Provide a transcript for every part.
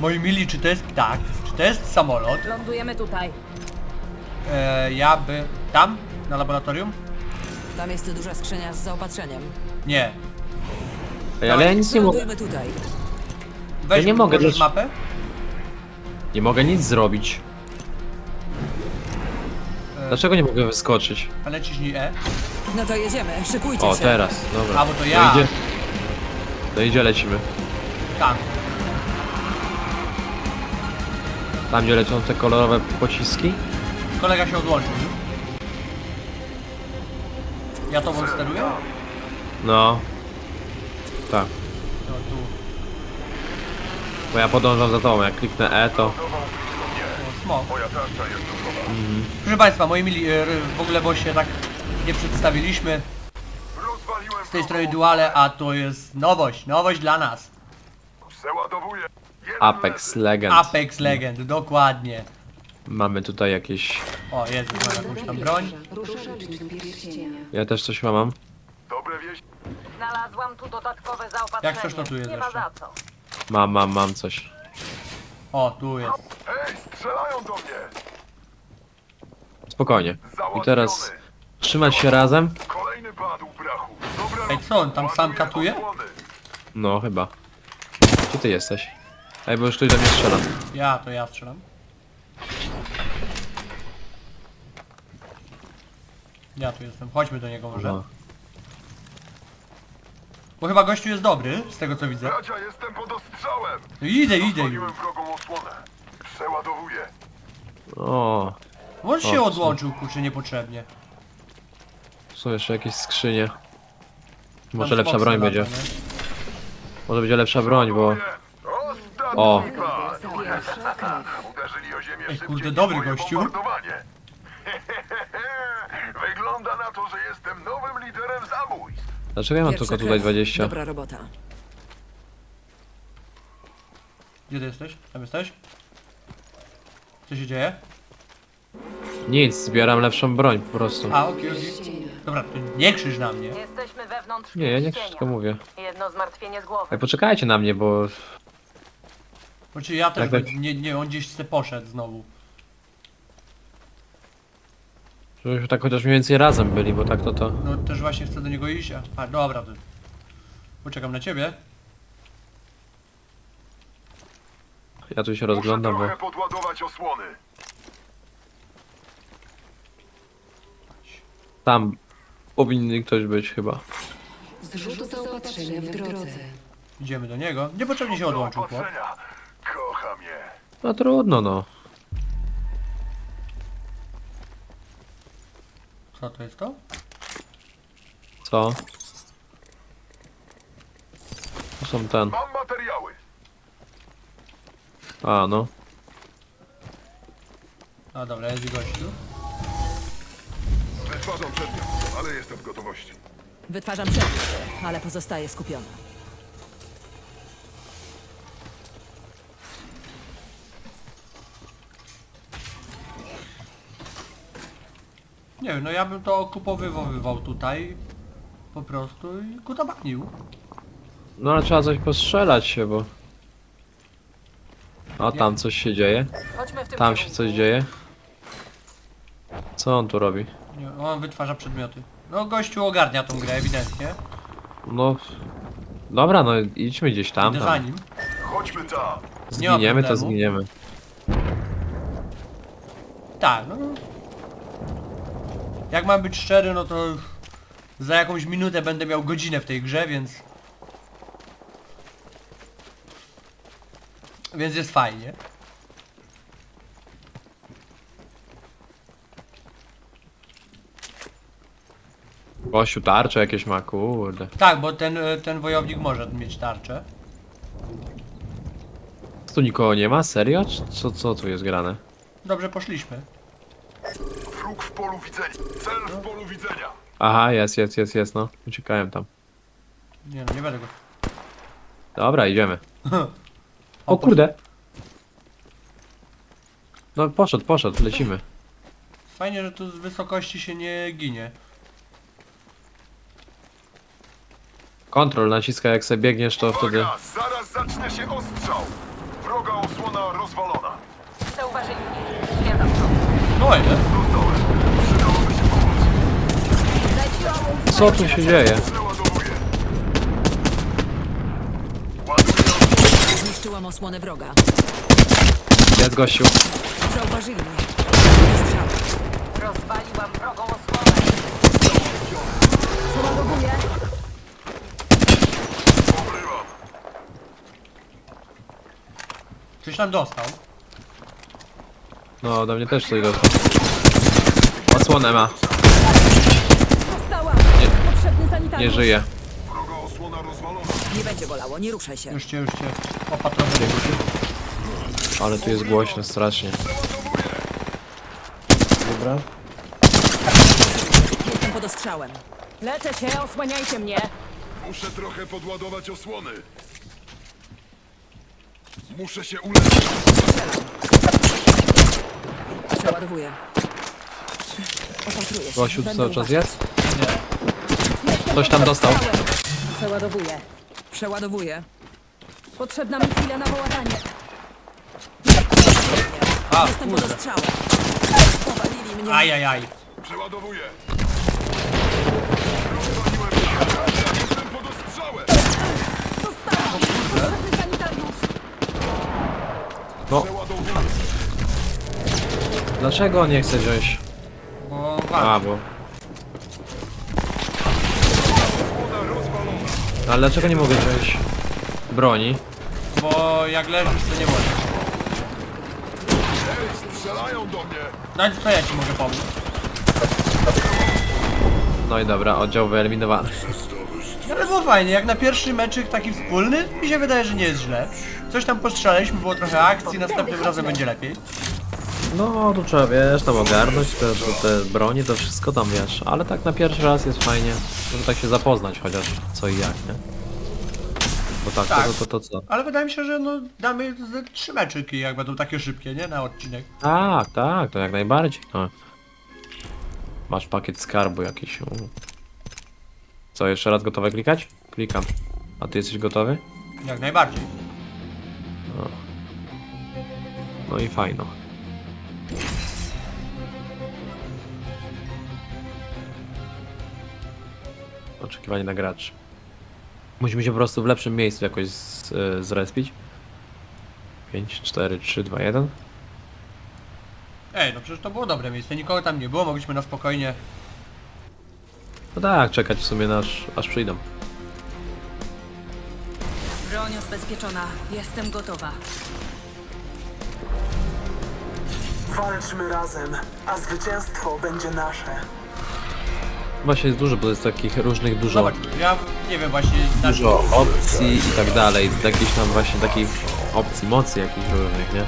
Moi mili, czy to jest ptak? Czy to jest samolot? Lądujemy tutaj. E, ja by... Tam? Na laboratorium? Tam jest duża skrzynia z zaopatrzeniem. Nie. Ej, ale ja nic nie mogę. Lądujmy tutaj. Weź nie mogę, dlaczego- mapę? Nie mogę nic zrobić. E, Dlaczego nie mogę wyskoczyć? Ale ciśnij E. No to jedziemy, szykujcie O, się. teraz, dobra. A, bo to ja. To idzie, to idzie lecimy. Tam. Tam, gdzie lecą te kolorowe pociski? Kolega się odłączył. Ja to steruję? No. Tak. No tu. Bo ja podążam za tobą, jak kliknę E to... O, gotowa. Proszę Państwa, moi mili, e, w ogóle bo się tak nie przedstawiliśmy. Z tej strony Duale, a to jest nowość, nowość dla nas. Apex. Legend. Apex Legend, dokładnie. Mamy tutaj jakieś... O, jest, mam jakąś tam broń. Ja też coś mam. Dobre wieści. Znalazłam tu dodatkowe zaopatrzenie. Jak coś, to tu jest Nie ma jeszcze. za co. Mam, mam, mam coś. O, tu jest. Hej, strzelają do mnie. Spokojnie. I teraz trzymać się razem? Kolejny padł, brachu. Dobra Ej, co on tam sam katuje? osłony. No, chyba. Gdzie ty jesteś? Ej, bo już ktoś do mnie strzela. Ja, to ja strzelam. Ja tu jestem, chodźmy do niego może. No. Bo chyba gościu jest dobry, z tego co widzę. Bracia, jestem pod ostrzałem. No idę, idę już. Wrogą osłonę. Przeładowuję. O, On się O, odłączył, kurczę, niepotrzebnie. są jeszcze jakieś skrzynie. Tam Może lepsza Foxa broń lata, będzie. nie? Może będzie lepsza broń, bo... O. krew. Uderzyli o ziemię Ej, szybciej kurde, niż dobry moje gościu. bombardowanie. Wygląda na to, że jestem nowym liderem zabójstw. Dlaczego ja mam Pierwsza tylko tutaj krew. 20? Dobra robota. Gdzie ty jesteś? Tam jesteś? Co się dzieje? Nic, zbieram lepszą broń po prostu. A, okej. Dobra, to nie krzyż na mnie. Jesteśmy wewnątrz Nie, ja nie pierścienia. wszystko mówię. Jedno zmartwienie z głowy. Ej, poczekajcie na mnie, bo... Znaczy ja też, Tak, tak. nie, nie, on gdzieś se poszedł znowu. Żebyśmy tak chociaż mniej więcej razem byli, bo tak to to... No też właśnie chcę do niego iść, a, a dobra, to... Poczekam na ciebie. Ja tu się Muszę rozglądam, bo... trochę podładować osłony. Tam powinny ktoś być chyba. Zrzut zaopatrzenia w drodze. Idziemy do niego. Niepotrzebnie się odłączył, chłop. Zaopatrzenia. No trudno, no. Co to jest to? Co? Tu są ten... Mam materiały. A, no. A dobra, jest i gościu. Wytwarzam przedmiot, ale jestem w gotowości. Wytwarzam przedmiot, ale pozostaję skupiona. Nie wiem, no ja bym to okupowywał tutaj. Po prostu i kutabanił. No ale trzeba coś postrzelać się, bo... O, tam coś się dzieje. Chodźmy w tym Tam się kierunku. coś dzieje. Co on tu robi? Nie, on wytwarza przedmioty. No gościu ogarnia tą grę ewidentnie. No... Dobra, no idźmy gdzieś tam. Idę za tam. nim. Chodźmy tam. Nie ma Zginiemy, to problemu. zginiemy. Tak, no. Jak mam być szczery, no to za jakąś minutę będę miał godzinę w tej grze, więc... Więc jest fajnie. Gościu tarcze jakieś ma, kurde. Tak, bo ten, e, ten wojownik może mieć tarczę. Tu nikogo nie ma? Serio? Czy Co, co tu jest grane? Dobrze poszliśmy. Polu widzenia. Cel w polu widzenia. Aha, jest, jest, jest, jest, no. Uciekałem tam. Nie no, nie będę go... Dobra, idziemy. O kurde! No poszedł, poszedł, lecimy. Fajnie, że tu z wysokości się nie ginie. Kontrol naciska jak sobie biegniesz, to wtedy... Uwaga, zaraz zacznie się ostrzał. Wroga osłona rozwalona. Zauważyli mnie. Zwiadam to. No ile? Co tu się dzieje? Zniszczyłam osłonę wroga. Jest gościu. Zauważyli mnie. Strzał. Rozwaliłam wrogą osłonę. Przeładowuję. Coś tam dostał. No, ode mnie też coś dostał. Osłonę ma. Dostała. Nie. Potrzebny Nie sanitariusz. żyje. Wroga osłona rozwalona. Nie będzie bolało, nie ruszaj się. Już cię, już cię opatrowuję. Ale tu jest głośno strasznie. Dobra. Jestem pod ostrzałem. Leczę się, osłaniajcie mnie. Muszę trochę podładować osłony. Muszę się uleczyć. Przeładowuję. Opatruję się. Gościu tu Będę cały czas uważać. jest? Ktoś tam dostał. Przeładowuję. Przeładowuję. Potrzebna mi chwila na połatanie. A, Jestem pod kurde. ostrzałem. Powalili mnie. Ajajaj. Przeładowuję. Rozwaliłem. Jestem pod ostrzałem. Potrzebny sanitariusz. No, Przeładowuję. dlaczego on nie chce wziąć? Bo A, bo... Ale dlaczego nie mogę wziąć broni? Bo jak leżysz, to nie możesz. Strzelają do mnie. No ja ci mogę pomóc? No i dobra, oddział wyeliminowany. Ale było fajnie, jak na pierwszy meczyk taki wspólny, mi się wydaje, że nie jest źle. Coś tam postrzelaliśmy, było trochę akcji, następnym razem będzie lepiej. No, tu trzeba, wiesz, tam ogarnąć te, te, te bronie, to wszystko tam, wiesz. Ale tak na pierwszy raz jest fajnie, żeby tak się zapoznać chociaż co i jak, nie? Bo tak, Tak. To, to, to co? Ale wydaje mi się, że no damy trzy meczyki, jak będą takie szybkie, nie? Na odcinek. Tak, tak, to jak najbardziej. No. Masz pakiet skarbu jakiś. u. Co, jeszcze raz gotowe klikać? Klikam. A ty jesteś gotowy? Jak najbardziej. No i fajno. Oczekiwanie na graczy. Musimy się po prostu w lepszym miejscu jakoś z, y, zrespić. 5, 4, 3, 2, 1. Ej, no przecież to było dobre miejsce, nikogo tam nie było, mogliśmy na spokojnie... No tak, czekać w sumie aż, aż przyjdą. Broń odbezpieczona. Jestem gotowa. Walczmy razem, a zwycięstwo będzie nasze. Właśnie jest dużo, bo jest takich różnych dużo, Zobacz, ja nie wiem właśnie... na- dużo opcji i tak dalej. Jakichś tam właśnie takich opcji, mocy jakichś różnych, nie?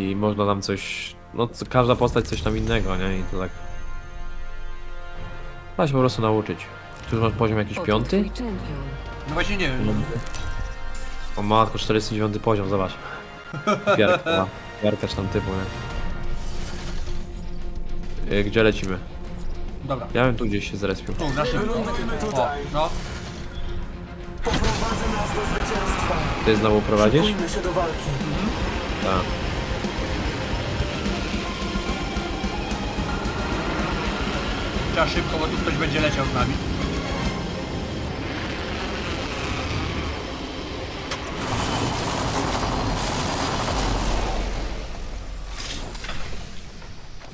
I można tam coś, no co- każda postać coś tam innego, nie? I to tak... Trzeba się po prostu nauczyć. Tu już masz poziom jakiś Oto piąty? twój czempion. No właśnie nie wiem. O matko, 49 poziom, zobacz. Piarka, ma. piarka czy tam typu, nie? Y, Gdzie lecimy? Dobra. Ja bym tu gdzieś się zrespił. Tu, na szybko. Wylądujmy O, tutaj. no. Poprowadzę nas do zwycięstwa. Ty znowu prowadzisz? Szykujmy się do walki. Tak. Trzeba szybko, bo tu ktoś będzie leciał z nami.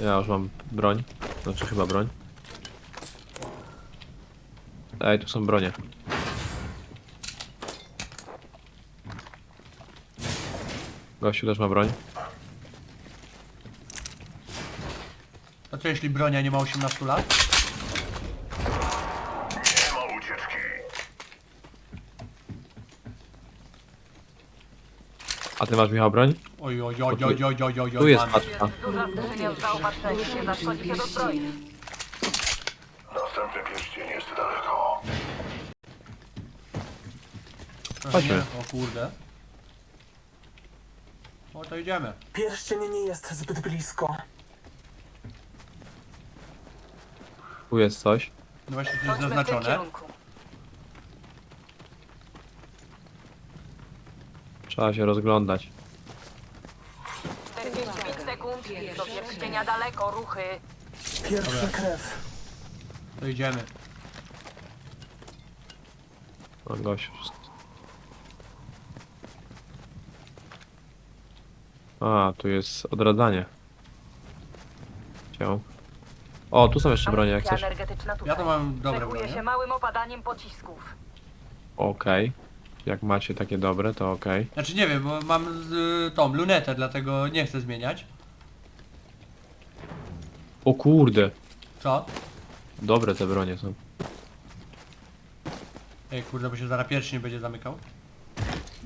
Ja już mam broń. Znaczy chyba broń. Ej, tu są bronie. Gościu też ma broń. A co jeśli bronia nie ma 18 lat? Nie ma ucieczki. A ty masz Michał broń? Oj, oj, oj, oj, oj, oj, oj, Tu oj, jest mam. paczka. Duża do zbroi. Następny pierścień jest daleko. Chodźmy. O kurde. O, to idziemy. Pierścień nie jest zbyt blisko. Tu jest coś. No właśnie to jest Chodźmy w tym zaznaczone. kierunku. Trzeba się rozglądać. 45 sekund. Do pierścienia daleko, ruchy. Pierwsza krew. To idziemy. O, gość. A, tu jest odradzanie. Cię. O, tu są jeszcze bronie jak Amunicja coś. energetyczna tutaj. Ja to mam dobre Cechuje bronie. się małym opadaniem pocisków. Okej. Jak macie takie dobre, to okej. Znaczy nie wiem, bo mam z, y, tą lunetę, dlatego nie chcę zmieniać. O kurde. Co? Dobre te bronie są. Ej kurde, bo się zaraz pierwszy nie będzie zamykał.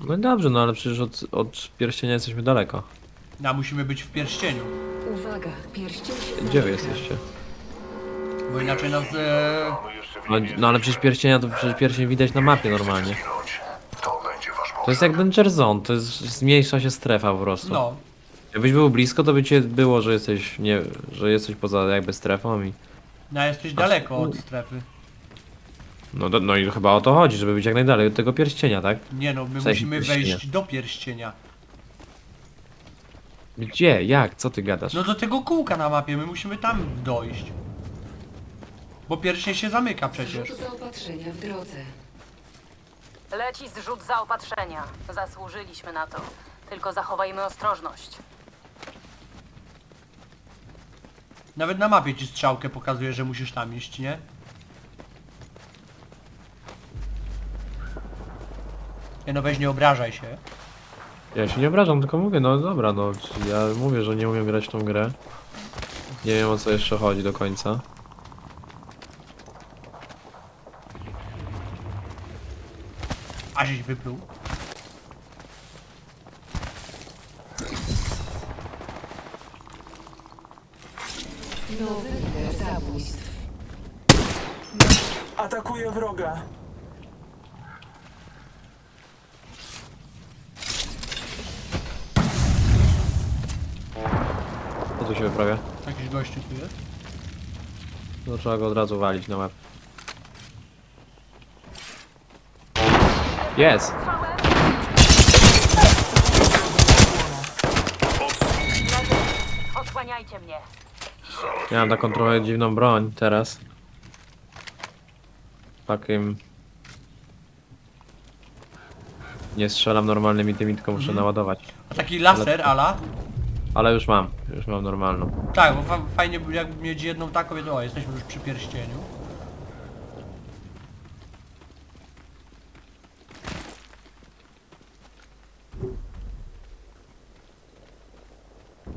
No i dobrze, no ale przecież od, od pierścienia jesteśmy daleko. A musimy być w pierścieniu, Uwaga, pierścień się Gdzie wy zamyka. jesteście? bo inaczej nas... E, jeszcze No, no ale przecież pierścienia to przecież pierścień widać na mapie normalnie. zginąć. To będzie wasz To jest jak Danger Zone, to jest zmniejsza się strefa po prostu. no, Jakbyś był blisko, to by cię było, że jesteś nie, że jesteś poza jakby strefą i. no jesteś daleko od strefy. No, do, no i chyba o to chodzi, żeby być jak najdalej od tego pierścienia, tak? Nie no, my W sensie musimy pierścienia. wejść do pierścienia. Gdzie? Jak? Co ty gadasz? No do tego kółka na mapie, my musimy tam dojść. Bo pierścień się zamyka przecież. Rzut zaopatrzenia w drodze. Leci zrzut zaopatrzenia. Zasłużyliśmy na to. Tylko zachowajmy ostrożność. Nawet na mapie ci strzałkę pokazuje, że musisz tam iść, nie? Nie no weź nie obrażaj się. Ja się nie obrażam, tylko mówię, no dobra, no ja mówię, że nie umiem grać w tą grę. Nie wiem o co jeszcze chodzi do końca. A żeś wypluł. Nowy lider zabójstw. Atakuje wroga. Co tu się wyprawia? Jakiś gościu tu jest. No trzeba go od razu walić na łeb. Jest! Odsłaniajcie mnie. Ja mam taką trochę dziwną broń teraz. Takim... Nie strzelam normalnymi tymi, tylko muszę naładować. A taki laser ala. Ale już mam, już mam normalną. Tak, bo fa fajnie by jakby mieć jedną taką, jedną, o jesteśmy już przy pierścieniu.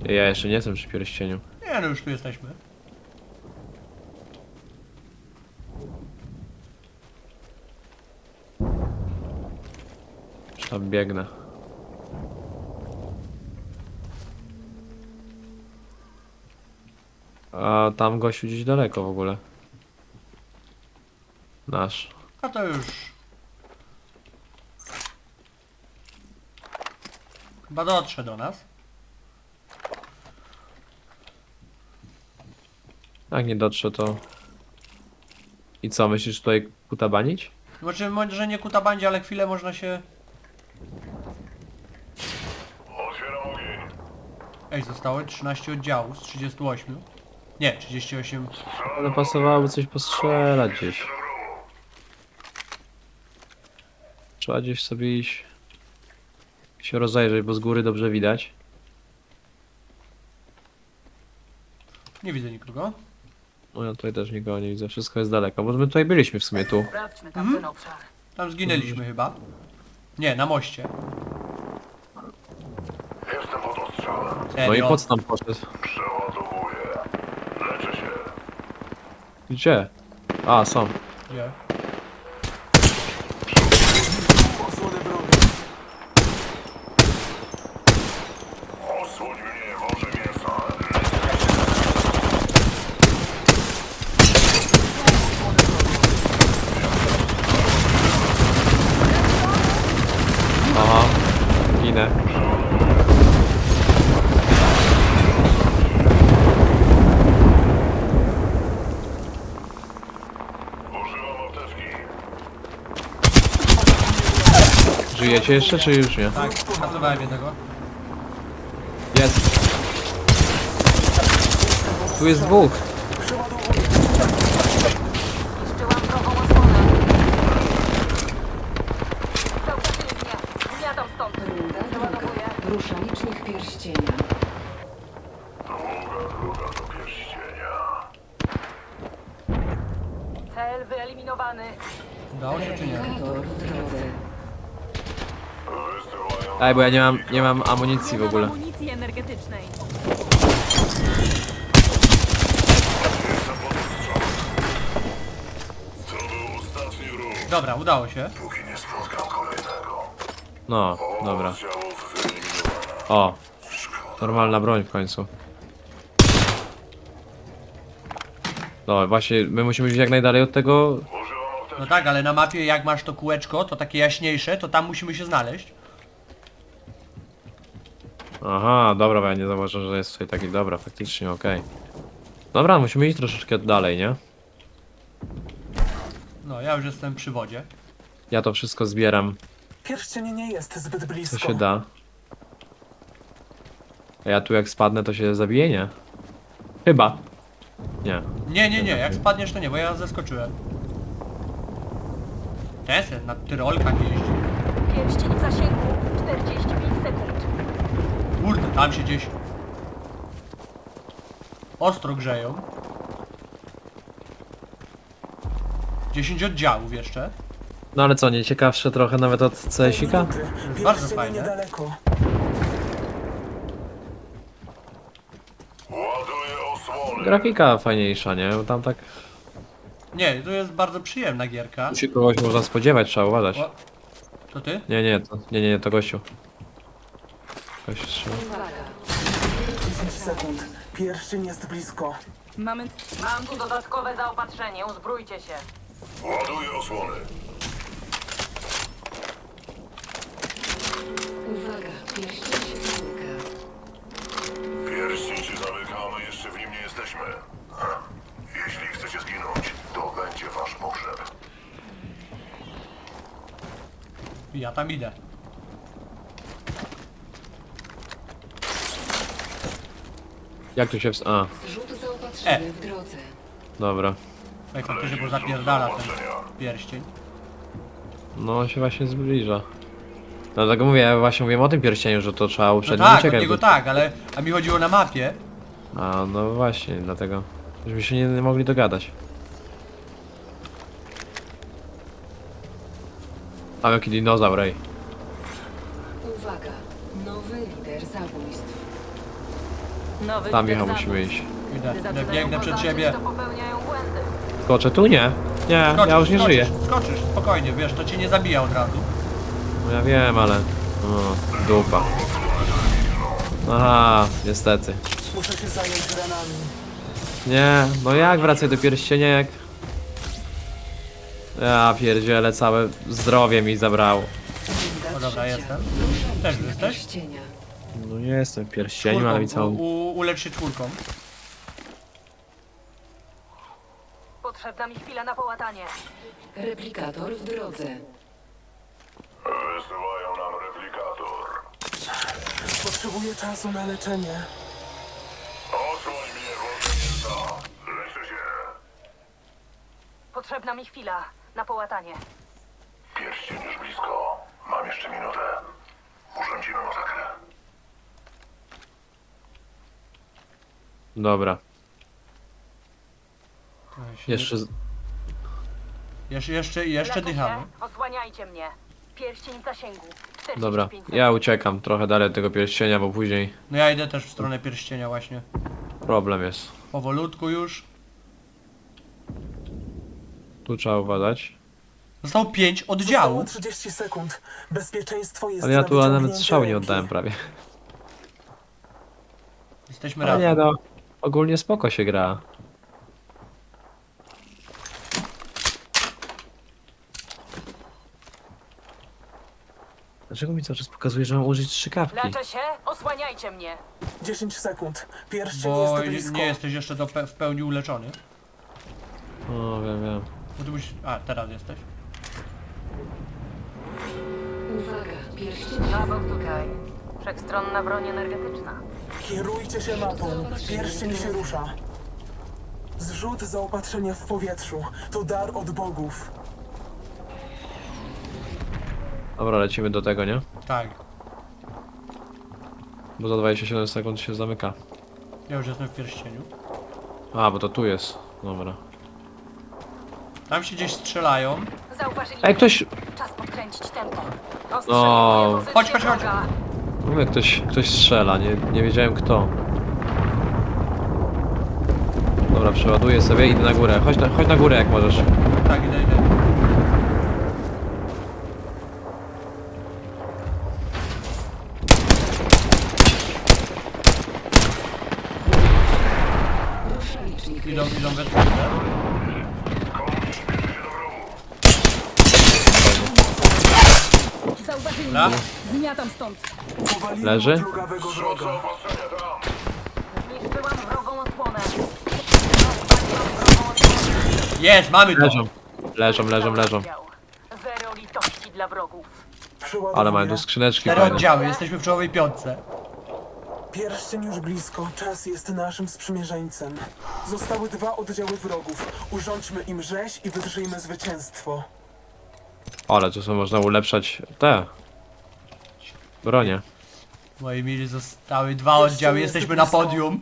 Ja jeszcze nie jestem przy pierścieniu. Nie no już tu jesteśmy. Już tam biegnę. A tam gościu gdzieś daleko w ogóle. Nasz. A to już. Chyba dotrze do nas. Jak nie dotrze to... I co, myślisz tutaj kutabanić? Znaczy może nie kuta ale chwilę można się... Otwieram ogień. Ej, zostało 13 oddziałów z 38. Nie, 38. Ale pasowałoby coś postrzelać gdzieś. Trzeba gdzieś sobie iść. Się rozejrzeć, bo z góry dobrze widać. Nie widzę nikogo. No ja tutaj też nikogo nie widzę, wszystko jest daleko, bo my tutaj byliśmy w sumie tu. Sprawdźmy tamten obszar. Tam zginęliśmy chyba. Nie, na moście. Jestem pod ostrzałem. Serio. No i po co tam poszedł? Przeładowuję. Leczę się. Gdzie? A, są. Gdzie? Żyjecie jeszcze, czy już nie? Tak, skasowałem jednego. Jest. Tu jest dwóch. Zniszczyłam drogą osłonę. Zauważyli mnie. Zmiatam stąd. Runda druga. Doładowuję. Rusza licznik pierścienia. Cel wyeliminowany. Udało się czy nie? Replikator w drodze. Ej, bo ja nie mam, nie mam amunicji w ogóle. amunicji energetycznej. Dobra, udało się. Póki nie spotkam kolejnego. No, dobra. Wyeliminowana. O. Normalna broń w końcu. No właśnie, my musimy być jak najdalej od tego... Używam. No tak, ale na mapie jak masz to kółeczko, to takie jaśniejsze, to tam musimy się znaleźć. Aha, dobra, bo ja nie zauważyłem, że jest tutaj taki... Dobra, faktycznie, okej. Dobra, musimy iść troszeczkę dalej, nie? No, ja już jestem przy wodzie. Ja to wszystko zbieram, Pierścień nie jest zbyt co blisko. się da. A ja tu jak spadnę, to się zabiję, nie? Chyba. Nie. Nie, nie, nie, jak spadniesz to nie, bo ja zeskoczyłem. Ten na tyrolkach jeździ. Pierścień w zasięgu. 45 sekund. Kurde, tam się gdzieś... Ostro grzeją. 10 oddziałów jeszcze. No ale co, nie ciekawsze trochę nawet od CS-ika? Bardzo niedaleko. Ładuję osłony. Grafika fajniejsza, nie? Bo tam tak... Nie, to jest bardzo przyjemna gierka. Tu się kogoś można spodziewać, trzeba uważać. O, to ty? Nie, nie, to, nie, nie, to gościu. Uwaga. 10 sekund. Pierścień jest blisko. Mamy... Mam tu dodatkowe zaopatrzenie. Uzbrójcie się. Ładuję osłony. Uwaga. Pierścień się zamyka. Pierścień się zamyka, a my jeszcze w nim nie jesteśmy. Ha. Jeśli chcecie zginąć, to będzie wasz pogrzeb. Ja tam idę. Jak tu się ws... A, Zrzut zaopatrzenia E. w drodze. dobra. Tak faktycznie, bo zapierdala ten pierścień. No, on się właśnie zbliża. Dlatego mówię, ja właśnie mówiłem o tym pierścieniu, że to trzeba No uprzednio tak, od uciekać. niego tak, ale... A mi chodziło na mapie. A, no właśnie, dlatego. Żebyśmy się nie, nie mogli dogadać. Tam jaki dinozaur, ej. Uwaga. Nowy lider zabójstw. Nowy Tam Michał musimy iść. Idę, Gdy idę zaczynają biegnę przed to popełniają błędy. Skoczę tu? Nie. Nie, Skoczysz, ja już nie skoczysz, żyję. Skoczysz, spokojnie, wiesz, to cię nie zabija od razu. No ja wiem, ale... O, dupa. Aha, niestety. Muszę się zająć ranami. Nie, no jak wracaj do pierścienia jak... Ja pierdzielę, całe zdrowie mi zabrało. O dobra, trzecia. jestem. Też jesteś? Nie jestem w pierścieniu, ale mi Czwórką, całą... u, u, ulecz się czwórką. Potrzebna mi chwila na połatanie. Replikator w drodze. Wysyłają nam replikator. Potrzebuję czasu na leczenie. Osłoń mnie, włóczęta. Leczę się. Potrzebna mi chwila na połatanie. Pierścień już blisko. Mam jeszcze minutę. Dobra, się- jeszcze... z- Jeszcze, jeszcze, jeszcze dychamy. osłaniajcie mnie. Pierścień w zasięgu. 45 Dobra, ja uciekam trochę dalej od tego pierścienia, bo później No ja idę też w stronę pierścienia właśnie. problem jest. Powolutku już. Tu trzeba uważać. Zostało 5 Zostało oddziałów. 30 sekund. Bezpieczeństwo jest Ale ja na tu nawet wyciągnięcie strzału nie ręki. oddałem prawie. Jesteśmy Ale razem. nie no, ogólnie spoko się gra. Dlaczego mi cały czas pokazuje, że mam użyć strzykawki? Leczę się, osłaniajcie mnie. 10 sekund. Pierścień Bo jest blisko. nie jesteś jeszcze do pe w pełni uleczony. O, wiem, wiem. Bo ty musisz... A, teraz jesteś. Uwaga. Tutaj. Wszechstronna broń energetyczna. Kierujcie się mapą. Pierścień się rusza. Zrzut zaopatrzenia w powietrzu. To dar od bogów. Dobra, lecimy do tego, nie? Tak. Bo za 27 sekund się zamyka. Ja już jestem w pierścieniu. A, bo to tu jest. Dobra. Tam się gdzieś strzelają. Zauważyli Ej, ktoś... Czas podkręcić tempo. No. Ostrzeliwuję Chodź, chodź, chodź. wroga. Mówię, ktoś, ktoś strzela, nie, nie wiedziałem kto. Dobra, przeładuję sobie, idę na górę. Chodź na, chodź na górę jak możesz. Tak, idę, idę. Idą, idą we trójkę. Zauważyli mnie. Zmiatam stąd. Leży? Zniszczyłam wrogą osłonę. Jest, mamy to! Leżą. Leżą, leżą, leżą. Zero litości dla wrogów. Przeładowuję. Ale mają tu skrzyneczki Cztery fajne. oddziały, jesteśmy w czołowej piątce. Pierścień już blisko. Czas jest naszym sprzymierzeńcem. Zostały dwa oddziały wrogów. Urządźmy im rzeź i wydrzyjmy zwycięstwo. Ale tu są można ulepszać te. Bronie. Moi mili, zostały dwa oddziały, jest jesteśmy na podium.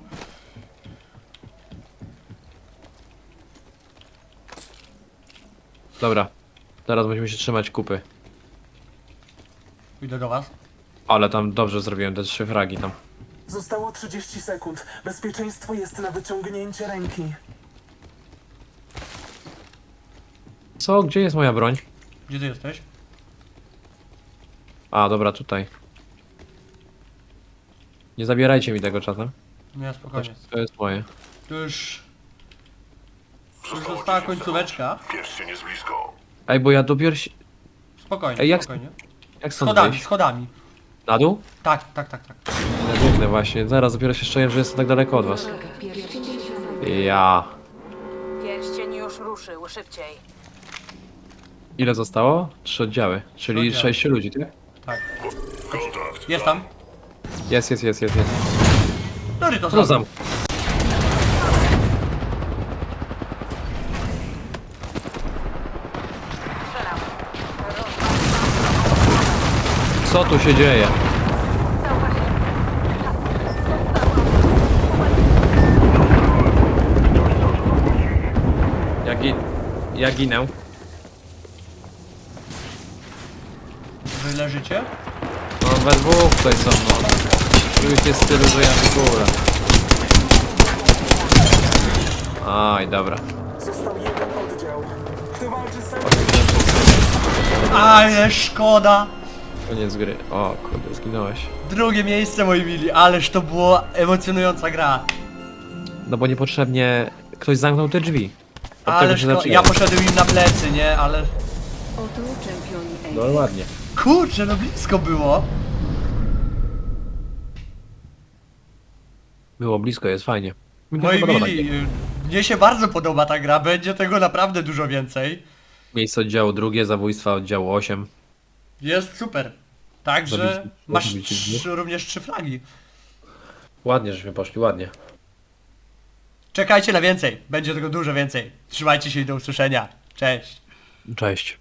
Dobra. Teraz musimy się trzymać kupy. Idę do was. Ale tam dobrze zrobiłem te trzy fragi tam. Zostało 30 sekund. Bezpieczeństwo jest na wyciągnięcie ręki. Co? Gdzie jest moja broń? Gdzie ty jesteś? A, dobra, tutaj. Nie zabierajcie mi tego czasem. Nie, spokojnie. To jest moje. Tu już... Już Zostało została 10 końcóweczka. sekund. Pierścień jest blisko. Ej, bo ja dopiero się... Spokojnie, Ej, jak- spokojnie. Jak stąd Schodami, wyjść? schodami. Na dół? Tak, tak, tak, tak. Ja biegnę właśnie. Zaraz dopiero się szczęję, że jestem tak daleko od was. Ja. Pierścień już ruszył, szybciej. Ile zostało? Trzy oddziały. Czyli Oddziały. sześciu ludzi, tak? Tak. Kontakt. Jest tam. Jest, jest, jest, jest, jest. Który to Co tu się dzieje? Ja, gi... ja ginę. Wy leżycie? No we dwóch tutaj są, no. Jest w stylu, że ja w górę. Aj, dobra. Został jeden oddział. Kto walczy z samym Ale szkoda! Koniec gry. O, kurde, zginąłeś. Drugie miejsce, moi mili, ależ to była emocjonująca gra. No bo niepotrzebnie ktoś zamknął te drzwi. Od tego Ale się szko- zaczęło. ja poszedłem im na plecy, nie? Ale... Oto czempion No ładnie. Kurczę, no blisko było. Było blisko, jest fajnie. Mi to Moi podoba mili, y, mnie się bardzo podoba ta gra, będzie tego naprawdę dużo więcej. Miejsce oddziału drugie, zabójstwa oddziału 8. Jest super. Także masz zabici trz- dwóch. również trzy flagi. Ładnie, żeśmy poszli, ładnie. Czekajcie na więcej, będzie tego dużo więcej. Trzymajcie się i do usłyszenia. Cześć. Cześć.